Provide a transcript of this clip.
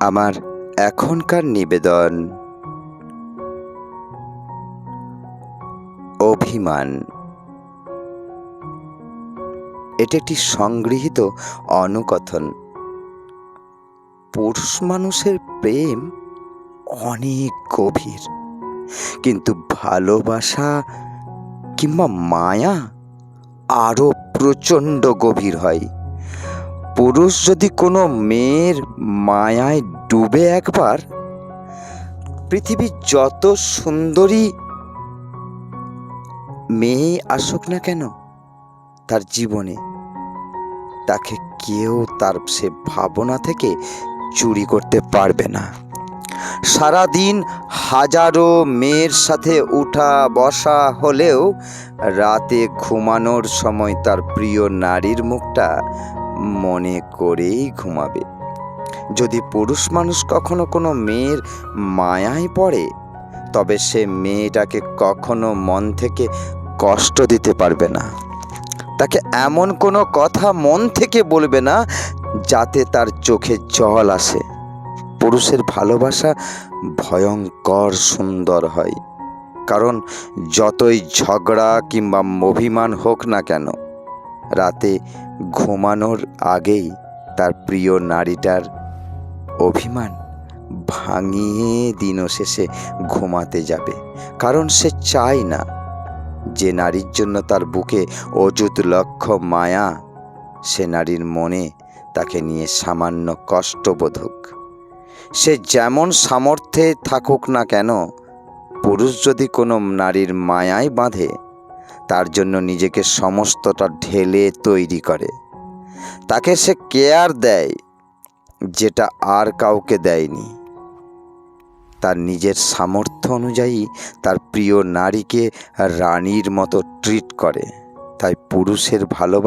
আমার এখনকার নিবেদন। অভিমান। এটি একটি সংগৃহীত অনুকথন। পুরুষ মানুষের প্রেম অনেক গভীর, কিন্তু ভালোবাসা কিংবা মায়া আরও প্রচণ্ড গভীর হয়। পুরুষ যদি কোনো মেয়ের মায়ায় ডুবে একবার, পৃথিবীর যত সুন্দরী মেয়ে আসুক না কেন, তার জীবনে তাকে কেউ তার সে ভাবনা থেকে চুরি করতে পারবে না। সারাদিন হাজারো মেয়ের সাথে উঠা বসা হলেও রাতে ঘুমানোর সময় তার প্রিয় নারীর মুখটা মনে করেই ঘুমাবে। যদি পুরুষ মানুষ কখনো কোনো মেয়ের মায়ায় পড়ে, তবে সে মেয়েটাকে কখনো মন থেকে কষ্ট দিতে পারবে না। তাকে এমন কোনো কথা মন থেকে বলবে না যাতে তার চোখে জল আসে। পুরুষের ভালোবাসা ভয়ঙ্কর সুন্দর হয়, কারণ যতই ঝগড়া কিংবা অভিমান হোক না কেন, রাতে ঘুমানোর আগেই তার প্রিয় নারীটার অভিমান ভাঙিয়ে দিনও শেষে ঘুমাতে যাবে। কারণ সে চায় না যে নারীর জন্য তার বুকে অযুত লক্ষ্য মায়া সে নারীর মনে তাকে নিয়ে সামান্য কষ্টবোধক সে যেমন সামর্থ্যে থাকুক না কেন, পুরুষ যদি কোনো নারীর মায়ায় বাঁধে তার জন্য নিজেকে সমস্তটা ঢেলে তৈরি করে। তাকে সে কেয়ার দেয়, যেটা আর কাউকে দেয়নি। তার নিজের সামর্থ্য অনুযায়ী তার প্রিয় নারীকে রানীর মতো ট্রিট করে। তাই পুরুষের ভালোবাসা